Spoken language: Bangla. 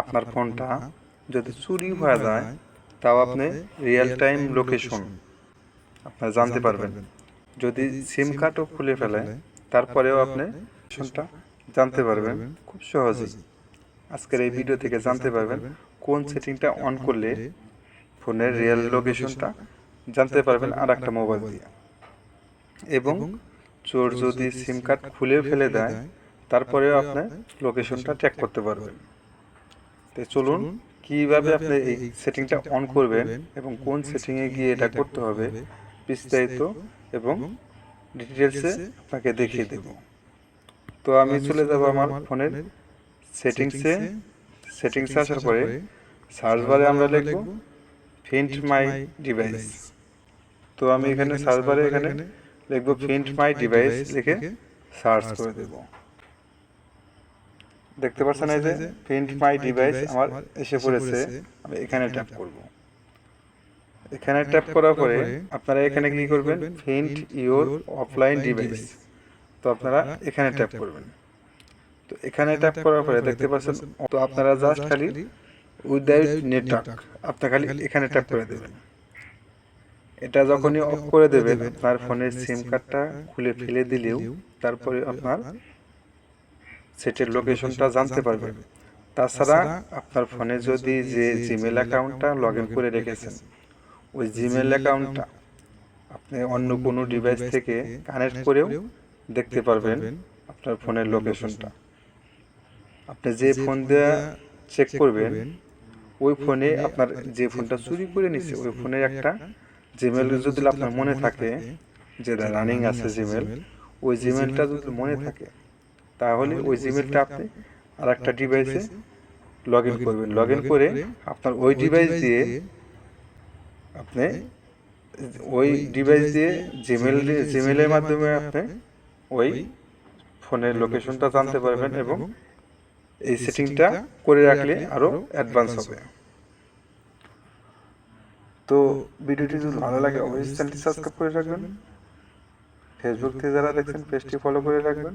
আপনার ফোনটা যদি চুরি হয়ে যায় তাও আপনি রিয়েল টাইম লোকেশন আপনার জানতে পারবেন। যদি সিম কার্ডও খুলে ফেলে তারপরেও আপনি লোকেশনটা জানতে পারবেন খুব সহজেই। আজকের এই ভিডিও থেকে জানতে পারবেন কোন সেটিংটা অন করলে ফোনের রিয়েল লোকেশনটা জানতে পারবেন আর একটা মোবাইল দিয়ে। এবং চোর যদি সিম কার্ড খুলে ফেলে দেয় তারপরেও আপনি লোকেশনটা ট্র্যাক করতে পারবেন। তো চলুন কীভাবে আপনি এই সেটিংটা অন করবেন এবং কোন সেটিংয়ে গিয়ে এটা করতে হবে বিস্তারিত এবং ডিটেলসে আপনাকে দেখিয়ে দেব। তো আমি চলে যাব আমার ফোনের সেটিংসে সেটিংসে আসার পরে সার্চ বারে আমরা লিখব ফিন্ট মাই ডিভাইস তো আমি এখানে সার্চ বারে এখানে লিখব ফিন্ট মাই ডিভাইস লিখে সার্চ করে দেব। দেখতে পাচ্ছেন এই যে ফিন্ট মাই ডিভাইস আমার এসে পড়েছে। আমি এখানে ট্যাপ করব। এখানে ট্যাপ করার পরে আপনারা এখানে কি করবেন ফিন্ট ইওর অফলাইন ডিভাইস তো আপনারা এখানে ট্যাপ করবেন। তো এখানে ট্যাপ করার পরে দেখতে পাচ্ছেন তো আপনারা জাস্ট খালি উইদাউট নেটওয়ার্ক আপনি খালি এখানে ট্যাপ করে দেবেন। এটা যখনই অফ করে দেবেন আপনার ফোনের সিম কার্ডটা খুলে ফেলে দিলেও তারপরে আপনার সেটের লোকেশনটা জানতে পারবেন তাছাড়া আপনার ফোনে যদি যে জিমেল অ্যাকাউন্টটা লগ ইন করে রেখেছেন ওই জিমেল অ্যাকাউন্টটা আপনি অন্য কোনো ডিভাইস থেকে কানেক্ট করেও দেখতে পারবেন আপনার ফোনের লোকেশনটা আপনি যে ফোন দিয়ে চেক করবেন ওই ফোনে আপনার যে ফোনটা চুরি করে নিছে ওই ফোনের একটা জিমেল যদি আপনার মনে থাকে যেটা রানিং আছে জিমেল ওই জিমেলটা যদি মনে থাকে তাহলে ওই জিমেলটা আপনি আর একটা ডিভাইসে লগ ইন করবেন। লগ ইন করে আপনার ওই ডিভাইস দিয়ে আপনি ওই ডিভাইস দিয়ে জিমেল জিমেলের মাধ্যমে আপনি ওই ফোনের লোকেশনটা জানতে পারবেন এবং এই সেটিংটা করে রাখলে আরও অ্যাডভান্স হবে। তো ভিডিওটি যদি ভালো লাগে অবশ্যই চ্যানেলটি সাবস্ক্রাইব করে রাখবেন। ফেসবুক থেকে যারা দেখছেন পেজটি ফলো করে রাখবেন।